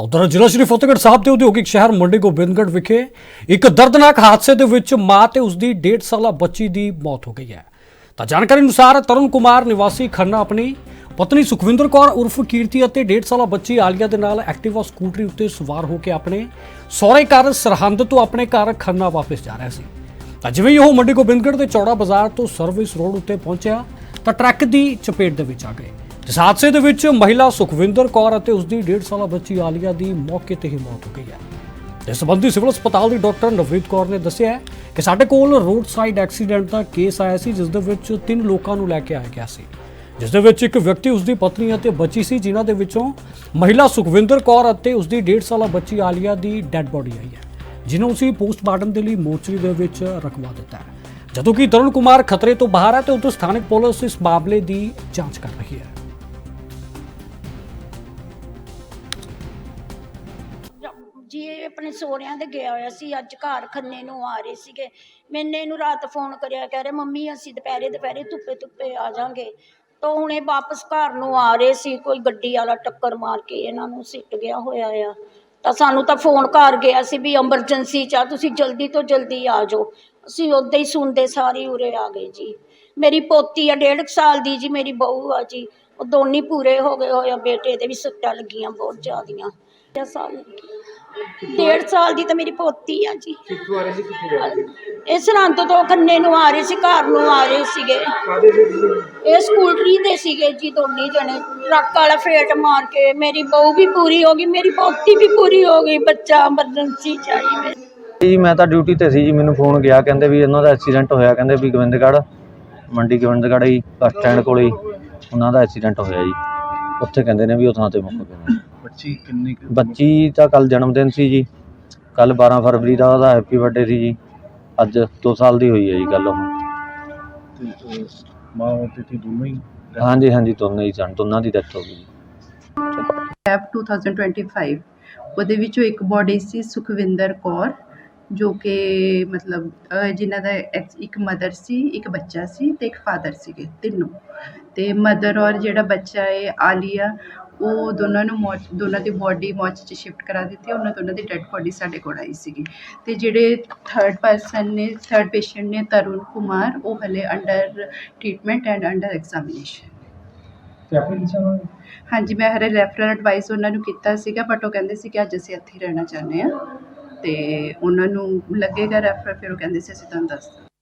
ਤਾਂ ਉਧਰ ਜ਼ਿਲ੍ਹਾ ਸ਼੍ਰੀ ਫਤਿਹਗੜ੍ਹ ਸਾਹਿਬ ਦੇ ਉਦਯੋਗਿਕ ਸ਼ਹਿਰ ਮੰਡੀ ਗੋਬਿੰਦਗੜ੍ਹ ਵਿਖੇ ਇੱਕ ਦਰਦਨਾਕ ਹਾਦਸੇ ਦੇ ਵਿੱਚ ਮਾਂ ਤੇ ਉਸ ਦੀ 1.5 ਸਾਲਾ ਬੱਚੀ ਦੀ ਮੌਤ ਹੋ ਗਈ ਹੈ। ਤਾਂ ਜਾਣਕਾਰੀ ਅਨੁਸਾਰ ਤਰੁਣ ਕੁਮਾਰ ਨਿਵਾਸੀ ਖੰਨਾ ਆਪਣੀ ਪਤਨੀ ਸੁਖਵਿੰਦਰ ਕੌਰ ਉਰਫ ਕੀਰਤੀ ਅਤੇ 1.5 ਸਾਲਾ ਬੱਚੀ ਆਲੀਆ ਦੇ ਨਾਲ ਐਕਟਿਵਾ ਸਕੂਟਰੀ ਉੱਤੇ ਸਵਾਰ ਹੋ ਕੇ ਆਪਣੇ ਸਹੁਰੇ ਘਰ ਸਰਹੰਦ ਤੋਂ ਆਪਣੇ ਘਰ ਖੰਨਾ ਵਾਪਸ ਜਾ ਰਿਹਾ ਸੀ। ਤਾਂ ਜਿਵੇਂ ਹੀ ਉਹ ਮੰਡੀ ਗੋਬਿੰਦਗੜ੍ਹ ਦੇ ਚੌੜਾ ਬਾਜ਼ਾਰ ਤੋਂ ਸਰਵਿਸ ਰੋਡ ਉੱਤੇ ਪਹੁੰਚਿਆ ਤਾਂ ਟਰੱਕ ਦੀ ਚਪੇਟ ਦੇ ਵਿੱਚ ਆ ਗਏ। ਇਸ ਹਾਦਸੇ ਦੇ ਵਿੱਚ ਮਹਿਲਾ ਸੁਖਵਿੰਦਰ ਕੌਰ ਅਤੇ ਉਸ ਦੀ 1.5 ਸਾਲਾ ਬੱਚੀ ਆਲੀਆ ਦੀ ਮੌਕੇ ਤੇ ਹੀ ਮੌਤ ਹੋ ਗਈ ਹੈ। ਇਸ ਸੰਬੰਧੀ ਸਿਵਲ ਹਸਪਤਾਲ ਦੀ ਡਾਕਟਰ ਨਵਰੀਤ ਕੌਰ ਨੇ ਦੱਸਿਆ ਕਿ ਸਾਡੇ ਕੋਲ ਰੋਡ ਸਾਈਡ ਐਕਸੀਡੈਂਟ ਦਾ ਕੇਸ ਆਇਆ ਸੀ, ਜਿਸ ਦੇ ਵਿੱਚ ਤਿੰਨ ਲੋਕਾਂ ਨੂੰ ਲੈ ਕੇ ਆਇਆ ਗਿਆ ਸੀ। ਜਿਸ ਦੇ ਵਿੱਚ ਇੱਕ ਵਿਅਕਤੀ ਉਸ ਦੀ ਪਤਨੀ ਅਤੇ ਬੱਚੀ ਸੀ, ਜਿਨ੍ਹਾਂ ਦੇ ਵਿੱਚੋਂ ਮਹਿਲਾ ਸੁਖਵਿੰਦਰ ਕੌਰ ਅਤੇ ਉਸ ਦੀ 1.5 ਸਾਲਾ ਬੱਚੀ ਆਲੀਆ ਦੀ ਡੈੱਡ ਬੋਡੀ ਆਈ ਹੈ ਜਿਹਨੂੰ ਅਸੀਂ ਪੋਸਟਮਾਰਟਮ ਦੇ ਲਈ ਮੋਰਚਰੀ ਦੇ ਵਿੱਚ ਰਖਵਾ ਦਿੱਤਾ ਹੈ। ਜਦੋਂ ਕਿ ਤਰੁਣ ਕੁਮਾਰ ਖਤਰੇ ਤੋਂ ਬਾਹਰ ਹੈ ਤੇ ਉਧਰ ਸਥਾਨਕ ਪੁਲਿਸ ਇਸ ਮਾਮਲੇ ਦੀ ਜਾਂਚ ਕਰ ਰਹੀ ਹੈ। ਇਹ ਆਪਣੇ ਸੋਹਰਿਆਂ ਦੇ ਗਿਆ ਹੋਇਆ ਸੀ, ਅੱਜ ਘਰ ਖੰਨੇ ਨੂੰ ਆ ਰਹੇ ਸੀਗੇ। ਮੈਨੇ ਇਹਨੂੰ ਰਾਤ ਫੋਨ ਕਰਿਆ, ਕਹਿ ਰਹੇ, ਮੰਮੀ, ਅਸੀਂ ਦੁਪਹਿਰੇ ਦੁਪਹਿਰੇ ਧੁੱਪੇ ਧੁੱਪੇ ਆ ਜਾਾਂਗੇ। ਤਾਂ ਹੁਣ ਇਹ ਵਾਪਸ ਘਰ ਨੂੰ ਆ ਰਹੇ ਸੀ, ਕੋਈ ਗੱਡੀ ਵਾਲਾ ਟੱਕਰ ਮਾਰ ਕੇ ਇਹਨਾਂ ਨੂੰ ਸਿੱਟ ਗਿਆ ਹੋਇਆ ਆ। ਤਾਂ ਸਾਨੂੰ ਤਾਂ ਫੋਨ ਕਰ ਗਿਆ ਸੀ ਵੀ ਐਮਰਜੈਂਸੀ ਚ ਆ, ਤੁਸੀਂ ਜਲਦੀ ਤੋਂ ਜਲਦੀ ਆ ਜਾਓ। ਅਸੀਂ ਉਦਾਂ ਹੀ ਸੁਣਦੇ ਸਾਰੀ ਉਰੇ ਆ ਗਏ ਜੀ। ਮੇਰੀ ਪੋਤੀ ਆ, ਡੇਢ ਕੁ ਸਾਲ ਦੀ ਜੀ, ਮੇਰੀ ਬਹੂ ਆ ਜੀ। ਉਹ ਦੋਨੇ ਪੂਰੇ ਹੋ ਗਏ ਹੋਇਆ ਬੇਟੇ ਦੇ ਵੀ ਸੱਟਾਂ ਲੱਗੀਆਂ ਬਹੁਤ ਜ਼ਿਆਦੀਆਂ। ਡੇਢ ਸਾਲ ਡੇਢ ਸਾਲ ਦੀ ਤਾਂ ਮੇਰੀ ਪੋਤੀ ਆ ਜੀ। ਕਿੱਥੋਂ ਆ ਰਹੇ ਸੀ ਕਿੱਥੇ ਜਾ ਰਹੇ ਸੀ? ਇਹ ਸਰਹੰਦ ਤੋਂ ਖੰਨੇ ਨੂੰ ਆ ਰਹੇ ਸੀ ਘਰ ਨੂੰ ਆ ਰਹੇ ਸੀਗੇ। ਕਾਦੇ ਦੇ ਸੀ? ਇਹ ਸਕੂਟਰੀ ਤੇ ਸੀਗੇ ਜੀ ਦੋਨੇ ਜਣੇ। ਟਰੱਕ ਵਾਲਾ ਫੇਟ ਮਾਰ ਕੇ ਮੇਰੀ ਬਹੂ ਵੀ ਪੂਰੀ ਹੋ ਗਈ ਮੇਰੀ ਪੋਤੀ ਵੀ ਪੂਰੀ ਹੋ ਗਈ ਬੱਚਾ ਐਮਰਜੈਂਸੀ ਚਾਹੀਏ ਜੀ ਮੈਂ ਤਾਂ ਡਿਊਟੀ ਤੇ ਸੀ ਜੀ ਮੈਨੂੰ ਫੋਨ ਗਿਆ ਕਹਿੰਦੇ ਵੀ ਇਹਨਾਂ ਦਾ ਐਕਸੀਡੈਂਟ ਹੋਇਆ ਕਹਿੰਦੇ ਵੀ ਗੋਬਿੰਦਗੜ੍ਹ ਮੰਡੀ ਗੋਬਿੰਦਗੜ੍ਹ ਹੀ ਬੱਸ ਸਟੈਂਡ ਕੋਲੇ ਹੀ ਉਹਨਾਂ ਦਾ ਐਕਸੀਡੈਂਟ ਹੋਇਆ ਜੀ। ਉੱਥੇ ਕਹਿੰਦੇ ਨੇ ਵੀ ਉਹ ਥਾਂ ਤੇ ਮੁੱਕ ਗਏ ਨੇ। ਬੱਚੀ ਕਿੰਨੀ ਕੁ- ਬੱਚੀ ਤਾਂ ਕੱਲ ਜਨਮ ਦਿਨ ਸੀ ਜੀ। ਕੱਲ 12 ਫਰਵਰੀ ਦਾ ਉਹਦਾ ਹੈਪੀ ਬਰਥਡੇ ਸੀ ਜੀ। ਅੱਜ 2 ਸਾਲ ਦੀ ਹੋਈ ਹੈ ਜੀ ਕੱਲ ਉਹ। ਤੇ, ਅਹ, ਮਾਂ ਤੇ ਤੀ ਦੋਨੋਂ ਹੀ ਹਾਂਜੀ ਹਾਂਜੀ ਦੋਨੇ ਹੀ ਸਨ। ਦੋਨਾਂ ਦੀ ਡੈਥ ਹੋ ਗਈ ਜੀ। ਐਫ 2025 ਉਹਦੇ ਵਿੱਚੋਂ ਇੱਕ ਬੋਡੀ ਸੀ ਸੁਖਵਿੰਦਰ ਕੌਰ ਜੋ ਕਿ ਮਤਲਬ ਅਹ, ਜਿਨ੍ਹਾਂ ਦਾ ਇੱਕ ਮਦਰ ਸੀ ਇੱਕ ਬੱਚਾ ਸੀ ਤੇ ਇੱਕ ਫਾਦਰ ਸੀਗੇ ਤਿੰਨੋਂ। ਤੇ ਮਦਰ ਔਰ ਜਿਹੜਾ ਬੱਚਾ ਹੈ ਆਲੀਆ ਉਹ ਦੋਨਾਂ ਨੂੰ ਮੌਚ ਦੋਨਾਂ ਦੀ ਬੋਡੀ ਮੌਚ 'ਚ ਸ਼ਿਫਟ ਕਰਾ ਦਿੱਤੀ ਉਹਨਾਂ ਦੋਨਾਂ ਦੀ ਡੈੱਡ ਬੋਡੀ ਸਾਡੇ ਕੋਲ ਆਈ ਸੀਗੀ। ਤੇ ਜਿਹੜੇ ਥਰਡ ਪਰਸਨ ਨੇ ਥਰਡ ਪੇਸ਼ੈਂਟ ਨੇ ਤਰੁਣ ਕੁਮਾਰ ਉਹ ਹਲੇ under treatment and under examination ਹਾਂਜੀ ਮੈਂ ਹਰੇ ਰੈਫਰਲ ਐਡਵਾਈਸ ਉਹਨਾਂ ਨੂੰ ਕੀਤਾ ਸੀਗਾ ਬਟ ਉਹ ਕਹਿੰਦੇ ਸੀ ਕਿ ਅੱਜ ਅਸੀਂ ਇੱਥੇ ਹੀ ਰਹਿਣਾ ਚਾਹੁੰਦੇ ਆ ਤੇ ਉਹਨਾਂ ਨੂੰ ਲੱਗੇਗਾ ਰੈਫਰ ਫਿਰ ਉਹ ਕਹਿੰਦੇ ਸੀ ਅਸੀਂ ਤੁਹਾਨੂੰ ਦੱਸ ਦਾਂਗੇ।